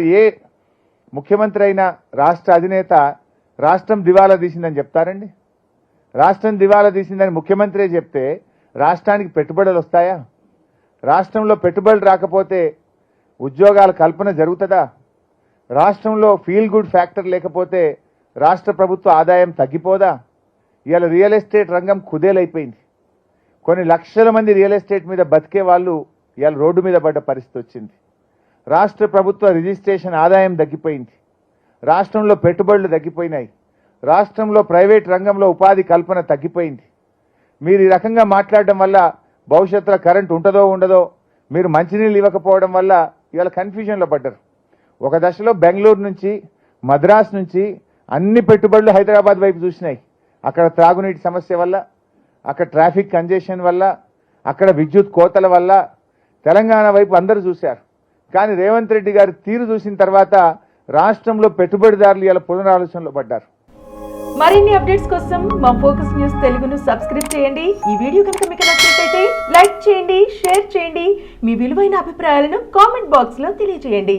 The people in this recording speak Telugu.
ఏ ముఖ్యమంత్రి అయినా రాష్ట్ర అధినేత రాష్ట్రం దివాలా తీసిందని చెప్తారండి? రాష్ట్రం దివాలా తీసిందని ముఖ్యమంత్రి చెప్తే రాష్ట్రానికి పెట్టుబడులు వస్తాయా? రాష్ట్రంలో పెట్టుబడులు రాకపోతే ఉద్యోగాల కల్పన జరుగుతుందా? రాష్ట్రంలో ఫీల్ గుడ్ ఫ్యాక్టర్ లేకపోతే రాష్ట్ర ప్రభుత్వ ఆదాయం తగ్గిపోదా? ఇవాళ రియల్ ఎస్టేట్ రంగం కుదేలైపోయింది. కొన్ని లక్షల మంది రియల్ ఎస్టేట్ మీద బతికే వాళ్ళు ఇవాళ రోడ్డు మీద పడ్డ పరిస్థితి వచ్చింది. రాష్ట్ర ప్రభుత్వ రిజిస్ట్రేషన్ ఆదాయం తగ్గిపోయింది. రాష్ట్రంలో పెట్టుబడులు తగ్గిపోయినాయి. రాష్ట్రంలో ప్రైవేట్ రంగంలో ఉపాధి కల్పన తగ్గిపోయింది. మీరు ఈ రకంగా మాట్లాడడం వల్ల భవిష్యత్తులో కరెంట్ ఉంటుందో ఉండదో మీరు మంచినీళ్ళు ఇవ్వకపోవడం వల్ల ఇవాళ కన్ఫ్యూజన్లో పడ్డారు. ఒక దశలో బెంగళూరు నుంచి మద్రాస్ నుంచి అన్ని పెట్టుబడులు హైదరాబాద్ వైపు చూసినాయి. అక్కడ త్రాగునీటి సమస్య వల్ల అక్కడ ట్రాఫిక్ కంజెషన్ వల్ల అక్కడ విద్యుత్ కోతల వల్ల తెలంగాణ వైపు అందరూ చూశారు. కానీ రేవంత్ రెడ్డి గారి తీరు చూసిన తర్వాత రాష్ట్రంలో పెట్టుబడిదారులు ఇలా పునరాలోచనలో పడ్డారు. మరిన్ని అప్డేట్స్ కోసం మా ఫోకస్ న్యూస్ తెలుగును సబ్స్క్రైబ్ చేయండి. ఈ వీడియో కనుక మీకు నచ్చినట్లయితే లైక్ చేయండి షేర్ చేయండి. మీ విలువైన అభిప్రాయాలను కామెంట్ బాక్స్లో తెలియజేయండి.